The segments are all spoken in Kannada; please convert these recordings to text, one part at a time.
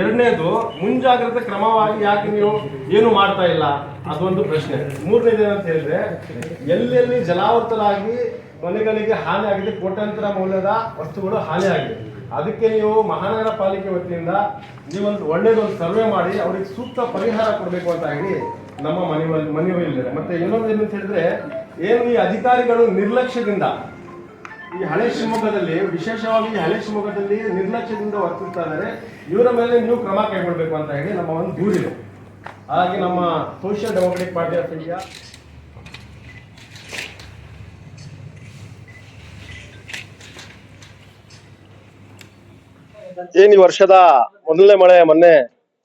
ಎರಡನೇದು ಮುಂಜಾಗ್ರತೆ ಕ್ರಮವಾಗಿ ಯಾಕೆ ನೀವು ಏನು ಮಾಡ್ತಾ ಇಲ್ಲ? ಅದೊಂದು ಪ್ರಶ್ನೆ. ಮೂರನೇದು ಏನಂತ ಹೇಳಿದ್ರೆ, ಎಲ್ಲೆಲ್ಲಿ ಜಲಾವೃತರಾಗಿ ಮನೆಗಳಿಗೆ ಹಾನಿ ಆಗಿದೆ, ಕೋಟ್ಯಾಂತರ ಮೌಲ್ಯದ ವಸ್ತುಗಳು ಹಾನಿ ಆಗಿದೆ. ಅದಕ್ಕೆ ನೀವು ಮಹಾನಗರ ಪಾಲಿಕೆ ವತಿಯಿಂದ ನೀವೊಂದು ಒಳ್ಳೇದೊಂದು ಸರ್ವೆ ಮಾಡಿ, ಅವ್ರಿಗೆ ಸೂಕ್ತ ಪರಿಹಾರ ಕೊಡಬೇಕು ಅಂತ ಹೇಳಿ ನಮ್ಮ ಮನವಿ ಇಲ್ಲಿದೆ ಮತ್ತೆ ಇನ್ನೊಂದು ಏನಂತ ಹೇಳಿದ್ರೆ, ಏನು ಈ ಅಧಿಕಾರಿಗಳು ನಿರ್ಲಕ್ಷ್ಯದಿಂದ ಈ ಹಳೆ ಶಿವಮೊಗ್ಗದಲ್ಲಿ, ವಿಶೇಷವಾಗಿ ಈ ಹಳೆ ಶಿವಮೊಗ್ಗದಲ್ಲಿ ನಿರ್ಲಕ್ಷ್ಯದಿಂದ ವರ್ತಿಸ್ತಾ ಇದ್ದಾರೆ. ಇವರ ಮೇಲೆ ನೀವು ಕ್ರಮ ಕೈಗೊಳ್ಬೇಕು ಅಂತ ಹೇಳಿ ನಮ್ಮ ಒಂದು ದೂರಿದೆ. ಹಾಗೆ ನಮ್ಮ social democratic party of India ಏನ್ ಈ ವರ್ಷದ ಮೊದಲನೇ ಮಳೆ ಮೊನ್ನೆ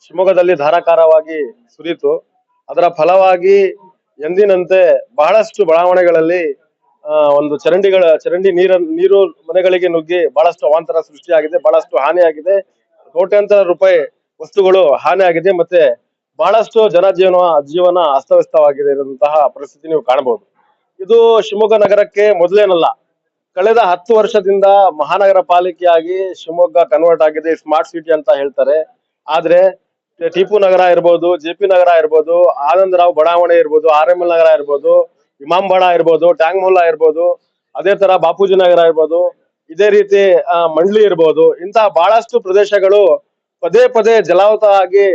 ಶಿವಮೊಗ್ಗದಲ್ಲಿ ಧಾರಾಕಾರವಾಗಿ ಸುರಿಯಿತು. ಅದರ ಫಲವಾಗಿ ಎಂದಿನಂತೆ ಬಹಳಷ್ಟು ಬಡಾವಣೆಗಳಲ್ಲಿ ಒಂದು ಚರಂಡಿಗಳ ಚರಂಡಿ ನೀರ ನೀರು ಮನೆಗಳಿಗೆ ನುಗ್ಗಿ ಬಹಳಷ್ಟು ಅವಾಂತರ ಸೃಷ್ಟಿಯಾಗಿದೆ, ಬಹಳಷ್ಟು ಹಾನಿಯಾಗಿದೆ. ಕೋಟ್ಯಾಂತರ ರೂಪಾಯಿ ವಸ್ತುಗಳು ಹಾನಿಯಾಗಿದೆ ಮತ್ತೆ ಬಹಳಷ್ಟು ಜನಜೀವನ, ಜೀವನ ಅಸ್ತವ್ಯಸ್ತವಾಗಿದೆ ಇರುವಂತಹ ಪರಿಸ್ಥಿತಿ ನೀವು ಕಾಣಬಹುದು. ಇದು ಶಿವಮೊಗ್ಗ ನಗರಕ್ಕೆ ಮೊದಲೇನಲ್ಲ, ಕಳೆದ ಹತ್ತು ವರ್ಷದಿಂದ ಮಹಾನಗರ ಪಾಲಿಕೆಯಾಗಿ ಶಿವಮೊಗ್ಗ ಕನ್ವರ್ಟ್ ಆಗಿದೆ ಸ್ಮಾರ್ಟ್ ಸಿಟಿ ಅಂತ ಹೇಳ್ತಾರೆ. ಆದ್ರೆ ಟಿಪು ನಗರ ಇರ್ಬೋದು, ಜೆ ಪಿ ನಗರ ಇರ್ಬೋದು, ಆನಂದರಾವ್ ಬಡಾವಣೆ ಇರ್ಬೋದು, ಆರ್ ಎಂ ಎಲ್ ನಗರ ಇರ್ಬೋದು ಇಮಾಂಬಾಡ ಇರ್ಬೋದು ಟ್ಯಾಂಗ್ ಮೊಲ್ಲಾ ಇರ್ಬೋದು, ಅದೇ ತರ ಬಾಪೂಜಿ ನಗರ ಇರ್ಬೋದು, ಇದೇ ರೀತಿ ಮಂಡ್ಲಿ ಇರ್ಬೋದು ಇಂತಹ ಬಹಳಷ್ಟು ಪ್ರದೇಶಗಳು ಪದೇ ಪದೇ ಜಲಾವೃತ ಆಗಿ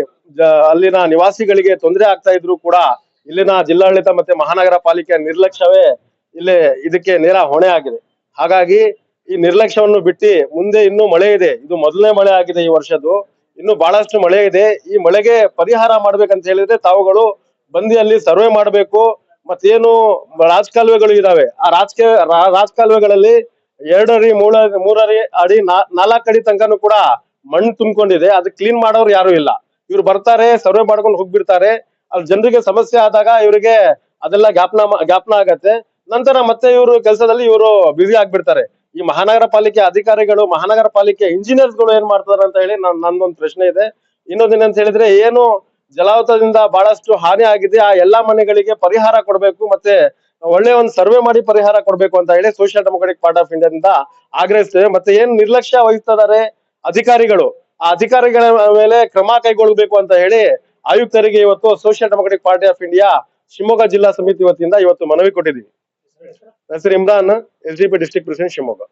ಅಲ್ಲಿನ ನಿವಾಸಿಗಳಿಗೆ ತೊಂದರೆ ಆಗ್ತಾ ಇದ್ರು ಕೂಡ ಇಲ್ಲಿನ ಜಿಲ್ಲಾಡಳಿತ ಮತ್ತೆ ಮಹಾನಗರ ಪಾಲಿಕೆಯ ನಿರ್ಲಕ್ಷ್ಯವೇ ಇಲ್ಲಿ ಇದಕ್ಕೆ ನೇರ ಹೊಣೆ ಆಗಿದೆ. ಹಾಗಾಗಿ ಈ ನಿರ್ಲಕ್ಷ್ಯವನ್ನು ಬಿಟ್ಟು ಮುಂದೆ ಇನ್ನೂ ಮಳೆ ಇದೆ. ಇದು ಮೊದಲನೇ ಮಳೆ ಆಗಿದೆ ಈ ವರ್ಷದ್ದು. ಇನ್ನು ಬಹಳಷ್ಟು ಮಳೆ ಇದೆ. ಈ ಮಳೆಗೆ ಪರಿಹಾರ ಮಾಡ್ಬೇಕಂತ ಹೇಳಿದ್ರೆ ತಾವುಗಳು ಬಂದಿ ಅಲ್ಲಿ ಸರ್ವೆ ಮಾಡಬೇಕು. ಮತ್ತೇನು ರಾಜಕಾಲುವೆಗಳು ಇದಾವೆ. ಆ ರಾಜಕೀಯ ರಾಜಕಾಲುವೆಗಳಲ್ಲಿ ಎರಡರಿ ಮೂರ ಮೂರರಿ ಅಡಿ ನಾ- ನಾಲ್ಕು ಅಡಿ ತನಕನೂ ಕೂಡ ಮಣ್ಣು ತುಂಬಿಕೊಂಡಿದೆ. ಅದು ಕ್ಲೀನ್ ಮಾಡೋರು ಯಾರು ಇಲ್ಲ. ಇವ್ರು ಬರ್ತಾರೆ, ಸರ್ವೆ ಮಾಡ್ಕೊಂಡು ಹೋಗ್ಬಿಡ್ತಾರೆ. ಅಲ್ಲಿ ಜನರಿಗೆ ಸಮಸ್ಯೆ ಆದಾಗ ಇವರಿಗೆ ಅದೆಲ್ಲ ಜ್ಞಾಪನ ಜ್ಞಾಪನ ಆಗತ್ತೆ. ನಂತರ ಮತ್ತೆ ಇವರು ಕೆಲಸದಲ್ಲಿ ಇವರು ಬ್ಯುಸಿ ಆಗ್ಬಿಡ್ತಾರೆ. ಈ ಮಹಾನಗರ ಪಾಲಿಕೆ ಅಧಿಕಾರಿಗಳು, ಮಹಾನಗರ ಪಾಲಿಕೆ ಇಂಜಿನಿಯರ್ಸ್ಗಳು ಏನ್ ಮಾಡ್ತಾರೆ ಅಂತ ಹೇಳಿ ನನ್, ನಂದೊಂದು ಪ್ರಶ್ನೆ ಇದೆ. ಇನ್ನೊಂದೇನಂತ ಹೇಳಿದ್ರೆ ಏನು ಜಲಾವೃತದಿಂದ ಬಹಳಷ್ಟು ಹಾನಿ ಆಗಿದೆ. ಆ ಎಲ್ಲಾ ಮನೆಗಳಿಗೆ ಪರಿಹಾರ ಕೊಡಬೇಕು ಮತ್ತೆ ಒಳ್ಳೆ ಒಂದು ಸರ್ವೆ ಮಾಡಿ ಪರಿಹಾರ ಕೊಡಬೇಕು ಅಂತ ಹೇಳಿ ಸೋಷಿಯಲ್ ಡೆಮೊಕ್ರೆಟಿಕ್ ಪಾರ್ಟ್ ಆಫ್ ಇಂಡಿಯಾದಿಂದ ಆಗ್ರಹಿಸ್ತೇವೆ. ಮತ್ತೆ ಏನ್ ನಿರ್ಲಕ್ಷ್ಯ ವಹಿಸ್ತಿದ್ದಾರೆ ಅಧಿಕಾರಿಗಳು? ಆ ಅಧಿಕಾರಿಗಳ ಮೇಲೆ ಕ್ರಮ ಕೈಗೊಳ್ಳಬೇಕು ಅಂತ ಹೇಳಿ ಆಯುಕ್ತರಿಗೆ ಇವತ್ತು social democratic party of India Shivamogga ಜಿಲ್ಲಾ ಸಮಿತಿ ವತಿಯಿಂದ ಇವತ್ತು ಮನವಿ ಕೊಟ್ಟಿದ್ದೀವಿ. ಹೆಸರು Imran S D P district president Shivamogga.